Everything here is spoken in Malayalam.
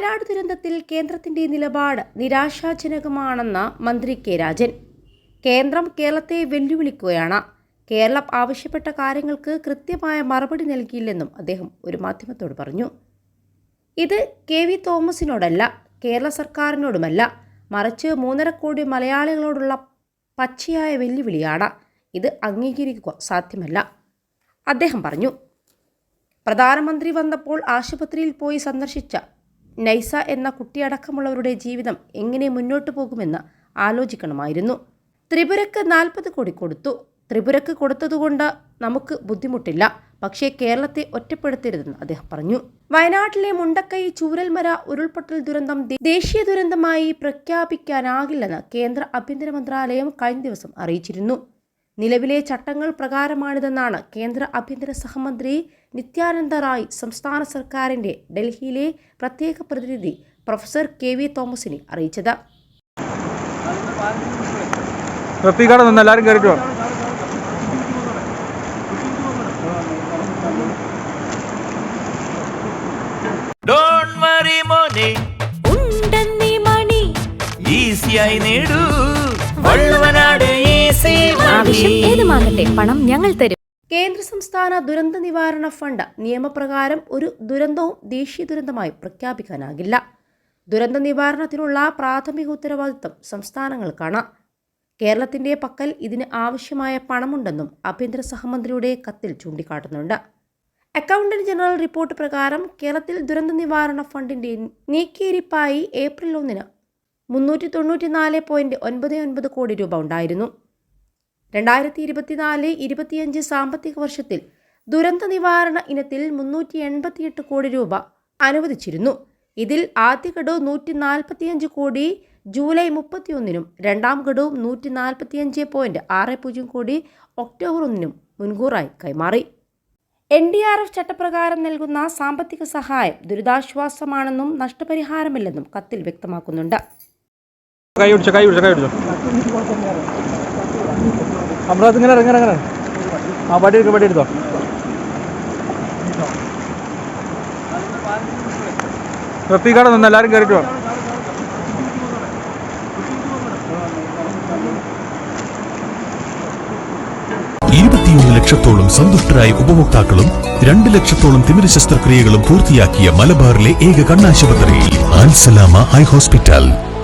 വയനാട് ദുരന്തത്തിൽ കേന്ദ്രത്തിന്റെ നിലപാട് നിരാശാജനകമാണെന്ന് മന്ത്രി കെ രാജൻ. കേന്ദ്രം കേരളത്തെ വെല്ലുവിളിക്കുകയാണ്. കേരളം ആവശ്യപ്പെട്ട കാര്യങ്ങൾക്ക് കൃത്യമായ മറുപടി നൽകിയില്ലെന്നും അദ്ദേഹം ഒരു മാധ്യമത്തോട് പറഞ്ഞു. ഇത് കെ വി തോമസിനോടല്ല കേരള സർക്കാരിനോടുമല്ല. മറിച്ച് മൂന്നര കോടി മലയാളികളോടുള്ള പച്ചയായ വെല്ലുവിളിയാണ്. ഇത് അംഗീകരിക്കുക സാധ്യമല്ല. അദ്ദേഹം പറഞ്ഞു പ്രധാനമന്ത്രി വന്നപ്പോൾ ആശുപത്രിയിൽ പോയി സന്ദർശിച്ച നൈസ എന്ന കുട്ടിയടക്കമുള്ളവരുടെ ജീവിതം എങ്ങനെ മുന്നോട്ട് പോകുമെന്ന് ആലോചിക്കണമായിരുന്നു. ത്രിപുരക്ക് നാൽപ്പത് കോടി കൊടുത്തു. ത്രിപുരക്ക് കൊടുത്തതുകൊണ്ട് നമുക്ക് ബുദ്ധിമുട്ടില്ല. പക്ഷേ കേരളത്തെ ഒറ്റപ്പെടുത്തരുതെന്ന് അദ്ദേഹം പറഞ്ഞു. വയനാട്ടിലെ മുണ്ടക്കൈ ചൂരൽമര ഉരുൾപൊട്ടൽ ദുരന്തം ദേശീയ ദുരന്തമായി പ്രഖ്യാപിക്കാനാകില്ലെന്ന് കേന്ദ്ര ആഭ്യന്തര മന്ത്രാലയം കഴിഞ്ഞ ദിവസം അറിയിച്ചിരുന്നു. നിലവിലെ ചട്ടങ്ങൾ പ്രകാരമാണിതെന്നാണ് കേന്ദ്ര ആഭ്യന്തര സഹമന്ത്രി നിത്യാനന്ദ റായ് സംസ്ഥാന സർക്കാരിന്റെ ഡൽഹിയിലെ പ്രത്യേക പ്രതിനിധി പ്രൊഫസർ കെ വി തോമസിനെ അറിയിച്ചത്. റഫീഖാടെ എല്ലാവരും കയറിയിട്ട് ഡോണ്ട് വറി മോനെ. ഉണ്ടെന്നീ മണി. ഈസിയായി നേടൂ. ആവശ്യം ഏതുമാകട്ടെ പണം ഞങ്ങൾ തരും. കേന്ദ്ര സംസ്ഥാന ദുരന്ത നിവാരണ ഫണ്ട് നിയമപ്രകാരം ഒരു ദുരന്തവും ദേശീയ ദുരന്തമായി പ്രഖ്യാപിക്കാനാകില്ല. ദുരന്ത നിവാരണത്തിനുള്ള പ്രാഥമിക ഉത്തരവാദിത്തം സംസ്ഥാനങ്ങൾക്കാണ് കേരളത്തിന്റെ പക്കൽ ഇതിന് ആവശ്യമായ പണമുണ്ടെന്നും ആഭ്യന്തര സഹമന്ത്രിയുടെ കത്തിൽ ചൂണ്ടിക്കാട്ടുന്നുണ്ട്. അക്കൗണ്ടന്റ് ജനറൽ റിപ്പോർട്ട് പ്രകാരം കേരളത്തിൽ ദുരന്ത നിവാരണ ഫണ്ടിന്റെ നീക്കിയിരിപ്പായി ഏപ്രിൽ ഒന്നിന് മുന്നൂറ്റി തൊണ്ണൂറ്റി നാല് പോയിന്റ് ഒൻപത് ഒൻപത് കോടി രൂപ ഉണ്ടായിരുന്നു. രണ്ടായിരത്തി ഇരുപത്തിനാല് ഇരുപത്തിയഞ്ച് സാമ്പത്തിക വർഷത്തിൽ ദുരന്ത നിവാരണ ഇനത്തിൽ മുന്നൂറ്റി എൺപത്തിയെട്ട് കോടി രൂപ അനുവദിച്ചിരുന്നു. ഇതിൽ ആദ്യ ഗഡു നൂറ്റി നാൽപ്പത്തിയഞ്ച് കോടി ജൂലൈ മുപ്പത്തിയൊന്നിനും രണ്ടാം ഗഡു നൂറ്റി നാൽപ്പത്തിയഞ്ച് പോയിന്റ് ആറ് പൂജ്യം കോടി ഒക്ടോബർ ഒന്നിനും മുൻകൂറായി കൈമാറി. എൻ ഡി ആർ എഫ് ചട്ടപ്രകാരം നൽകുന്ന സാമ്പത്തിക സഹായം ദുരിതാശ്വാസമാണെന്നും നഷ്ടപരിഹാരമില്ലെന്നും കത്തിൽ വ്യക്തമാക്കുന്നുണ്ട്. കൈ പിടിച്ചോ കൈ പിടിച്ചോ കൈ പിടിച്ചോ. അമ്രാത്ത് ഇങ്ങനെ ഇറങ്ങി ഇറങ്ങി ആ പടി എടുക്കും പടി എടുത്തോ. റഫീഖാടെ നിന്ന് എല്ലാവരും കയറിയിട്ട് ഇരുപത്തിയൊന്ന് ലക്ഷത്തോളം സന്തുഷ്ടരായ ഉപഭോക്താക്കളും രണ്ട് ലക്ഷത്തോളം തിമിര ശസ്ത്രക്രിയകളും പൂർത്തിയാക്കിയ മലബാറിലെ ഏക കണ്ണാശുപത്രി Alsalama eye hospital.